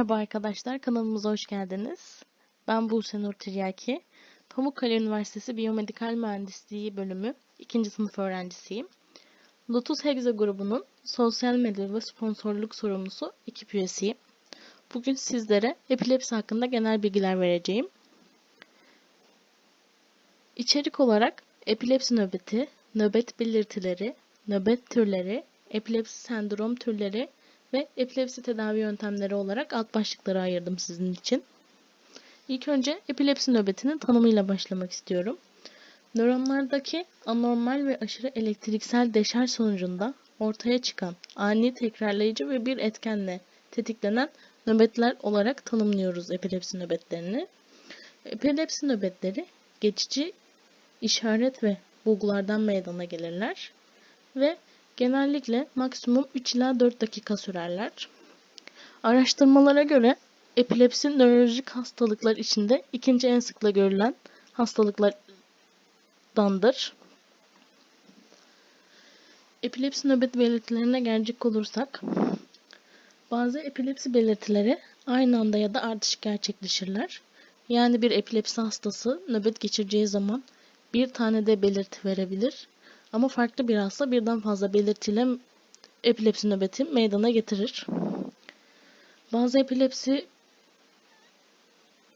Merhaba arkadaşlar, kanalımıza hoş geldiniz. Ben Buse Nur Tiryaki. Pamukkale Üniversitesi Biyomedikal Mühendisliği bölümü 2. sınıf öğrencisiyim. Lotus Hexa grubunun sosyal medya ve sponsorluk sorumlusu ekip üyesiyim. Bugün sizlere epilepsi hakkında genel bilgiler vereceğim. İçerik olarak epilepsi nöbeti, nöbet belirtileri, nöbet türleri, epilepsi sendrom türleri ve epilepsi tedavi yöntemleri olarak alt başlıklara ayırdım sizin için. İlk önce epilepsi nöbetinin tanımıyla başlamak istiyorum. Nöronlardaki anormal ve aşırı elektriksel deşarj sonucunda ortaya çıkan ani tekrarlayıcı ve bir etkenle tetiklenen nöbetler olarak tanımlıyoruz epilepsi nöbetlerini. Epilepsi nöbetleri geçici işaret ve bulgulardan meydana gelirler ve genellikle maksimum 3 ila 4 dakika sürerler. Araştırmalara göre epilepsi nörolojik hastalıklar içinde ikinci en sıkla görülen hastalıklardandır. Epilepsi nöbet belirtilerine gelecek olursak, bazı epilepsi belirtileri aynı anda ya da ardışık gerçekleşirler. Yani bir epilepsi hastası nöbet geçireceği zaman bir tane de belirti verebilir. Ama farklı bir hasta birden fazla belirtiyle epilepsi nöbeti meydana getirir. Bazı epilepsi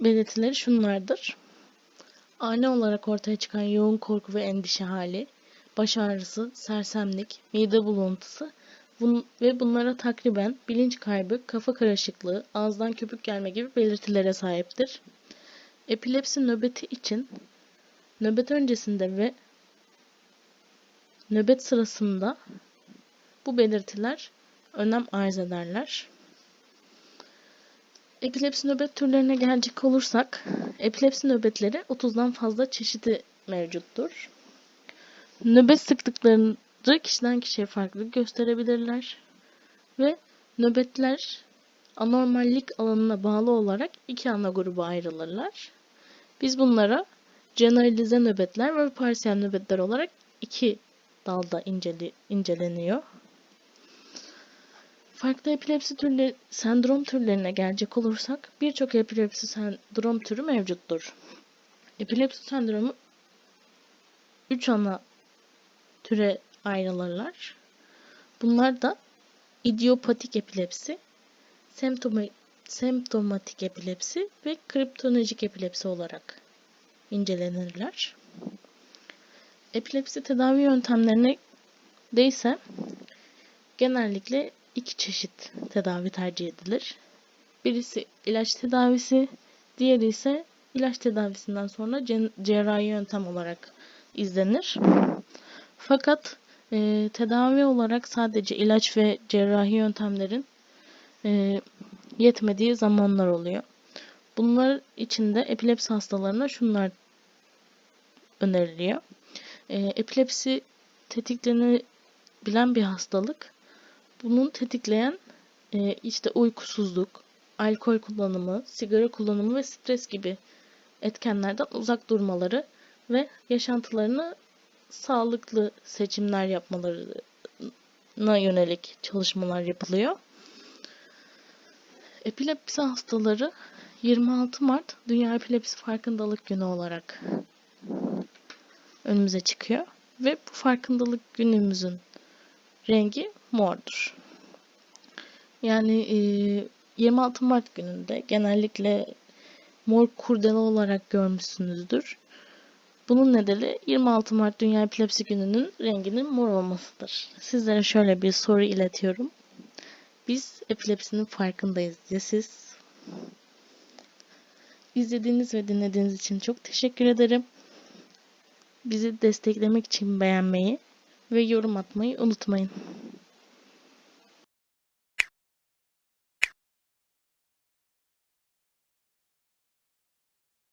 belirtileri şunlardır. Ani olarak ortaya çıkan yoğun korku ve endişe hali, baş ağrısı, sersemlik, mide bulantısı bun ve bunlara takriben bilinç kaybı, kafa karışıklığı, ağızdan köpük gelme gibi belirtilere sahiptir. Epilepsi nöbeti için nöbet öncesinde ve nöbet sırasında bu belirtiler önem arz ederler. Epilepsi nöbet türlerine gelecek olursak, epilepsi nöbetleri 30'dan fazla çeşidi mevcuttur. Nöbet sıklıklarını kişiden kişiye farklı gösterebilirler ve nöbetler anormallik alanına bağlı olarak iki ana gruba ayrılırlar. Biz bunlara generalize nöbetler ve parsiyel nöbetler olarak iki dalda inceli, inceleniyor. Farklı epilepsi türleri, sendrom türlerine gelecek olursak birçok epilepsi sendrom türü mevcuttur. Epilepsi sendromu 3 ana türe ayrılırlar. Bunlar da idiopatik epilepsi, semptomi, semptomatik epilepsi ve kriptonojik epilepsi olarak incelenirler. Epilepsi tedavi yöntemlerine de genellikle iki çeşit tedavi tercih edilir. Birisi ilaç tedavisi, diğeri ise ilaç tedavisinden sonra cerrahi yöntem olarak izlenir. Fakat e, tedavi olarak sadece ilaç ve cerrahi yöntemlerin e, yetmediği zamanlar oluyor. Bunlar içinde epilepsi hastalarına şunlar öneriliyor. E, epilepsi tetiklenebilen bir hastalık. Bunun tetikleyen e, işte uykusuzluk, alkol kullanımı, sigara kullanımı ve stres gibi etkenlerden uzak durmaları ve yaşantılarını sağlıklı seçimler yapmalarına yönelik çalışmalar yapılıyor. Epilepsi hastaları 26 Mart Dünya Epilepsi Farkındalık Günü olarak önümüze çıkıyor. Ve bu farkındalık günümüzün rengi mordur. Yani e, 26 Mart gününde genellikle mor kurdele olarak görmüşsünüzdür. Bunun nedeni 26 Mart Dünya Epilepsi Günü'nün renginin mor olmasıdır. Sizlere şöyle bir soru iletiyorum. Biz epilepsinin farkındayız ya siz? İzlediğiniz ve dinlediğiniz için çok teşekkür ederim. Bizi desteklemek için beğenmeyi ve yorum atmayı unutmayın.